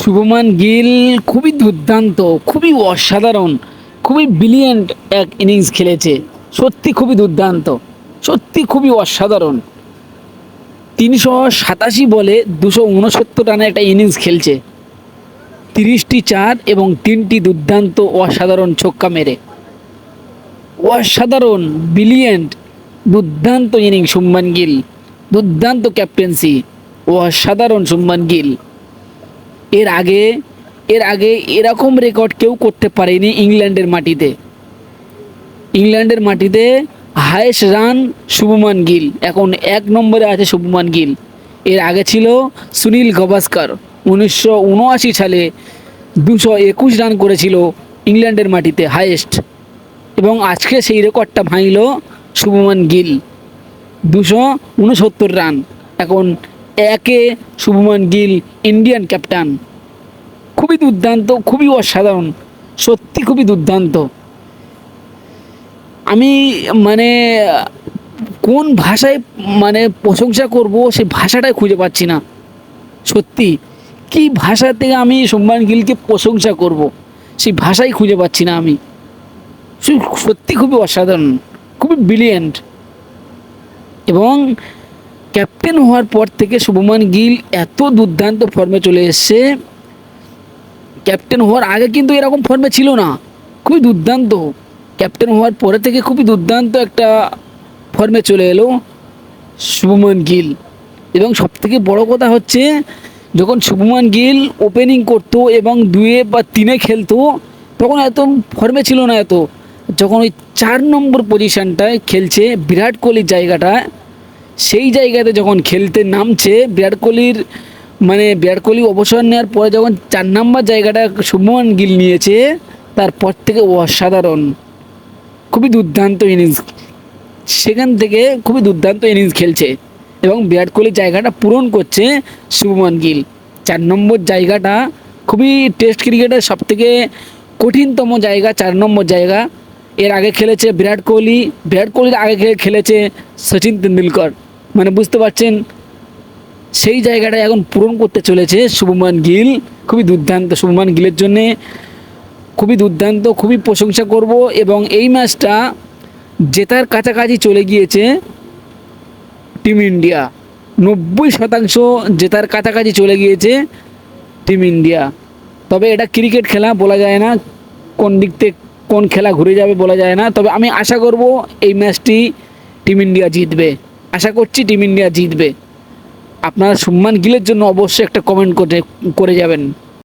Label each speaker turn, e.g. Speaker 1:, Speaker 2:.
Speaker 1: শুভমান গিল খুবই দুর্দান্ত, খুবই অসাধারণ, খুবই ব্রিলিয়েন্ট এক ইনিংস খেলেছে। সত্যি খুবই দুর্দান্ত, সত্যি খুবই অসাধারণ। তিনশো সাতাশি বলে দুশো উনসত্তর রানে একটা ইনিংস খেলছে। তিরিশটি চার এবং তিনটি দুর্দান্ত অসাধারণ ছক্কা মেরে। অসাধারণ ব্রিলিয়েন্ট দুর্দান্ত ইনিংস শুভমান গিল। দুর্দান্ত ক্যাপ্টেন্সি অসাধারণ শুভমান গিল। এর আগে এর আগে এরকম রেকর্ড কেউ করতে পারেনি ইংল্যান্ডের মাটিতে। ইংল্যান্ডের মাটিতে হায়েস্ট রান শুভমান গিল। এখন এক নম্বরে আছে শুভমান গিল। এর আগে ছিল সুনীল গাভাস্কর। উনিশশো উনআশি সালে দুশো একুশ রান করেছিল ইংল্যান্ডের মাটিতে হায়েস্ট এবং আজকে সেই রেকর্ডটা ভাঙল শুভমান গিল। দুশো উনসত্তর রান এখন একে শুভমান গিল, ইন্ডিয়ান ক্যাপ্টেন। খুবই দুর্দান্ত, খুবই অসাধারণ, সত্যি খুবই দুর্দান্ত। আমি মানে কোন ভাষায় মানে প্রশংসা করব সে ভাষাটাই খুঁজে পাচ্ছি না, সত্যি। কি ভাষা থেকে আমি সম্মান গিলকে প্রশংসা করব, সেই ভাষাই খুঁজে পাচ্ছি না আমি। সত্যি খুবই অসাধারণ, খুবই ব্রিলিয়েন্ট এবং ক্যাপ্টেন হওয়ার পর থেকে শুভমান গিল এত দুর্দান্ত ফর্মে চলে এসছে। ক্যাপ্টেন হওয়ার আগে কিন্তু এরকম ফর্মে ছিল না। খুবই দুর্দান্ত। ক্যাপ্টেন হওয়ার পরে থেকে খুবই দুর্দান্ত একটা ফর্মে চলে এলো শুভমান গিল। এবং সবথেকে বড় কথা হচ্ছে, যখন শুভমান গিল ওপেনিং করতো এবং দুয়ে বা তিনে খেলতো, তখন এত ফর্মে ছিল না এত। যখন ওই চার নম্বর পজিশনটায় খেলছে, বিরাট কোহলির জায়গাটা সেই জায়গাতে যখন খেলতে নামছে, বিরাট কোহলির মানে বিরাট কোহলি অবসর নেওয়ার পরে যখন চার নম্বর জায়গাটা শুভমান গিল নিয়েছে, তারপর থেকে অসাধারণ। খুবই দুর্দান্ত ইনিংস সেখান থেকে খুবই দুর্দান্ত ইনিংস খেলছে এবং বিরাট কোহলির জায়গাটা পূরণ করছে শুভমান গিল। চার নম্বর জায়গাটা খুবই টেস্ট ক্রিকেটের সবথেকে কঠিনতম জায়গা, চার নম্বর জায়গা। এর আগে খেলেছে বিরাট কোহলি, বিরাট কোহলির আগে খেলেছে সচিন তেন্ডুলকর। মানে বুঝতে পারছেন? সেই জায়গাটা এখন পূরণ করতে চলেছে শুভমান গিল। খুবই দুর্দান্ত শুভমান গিলের জন্যে। খুবই দুর্দান্ত, খুবই প্রশংসা করব এবং এই ম্যাচটা জেতার কাছাকাছি চলে গিয়েছে টিম ইন্ডিয়া। নব্বই শতাংশ জেতার কাছাকাছি চলে গিয়েছে টিম ইন্ডিয়া। তবে এটা ক্রিকেট খেলা বলা যায় না, কোন দিক থেকে কোন খেলা ঘুরে যাবে বলা যায় না। তবে আমি আশা করব এই ম্যাচটি টিম ইন্ডিয়া জিতবে। আশা করছি টিম ইন্ডিয়া জিতবে। আপনারা সম্মান গিলের জন্য অবশ্যই একটা কমেন্ট করে করে যাবেন।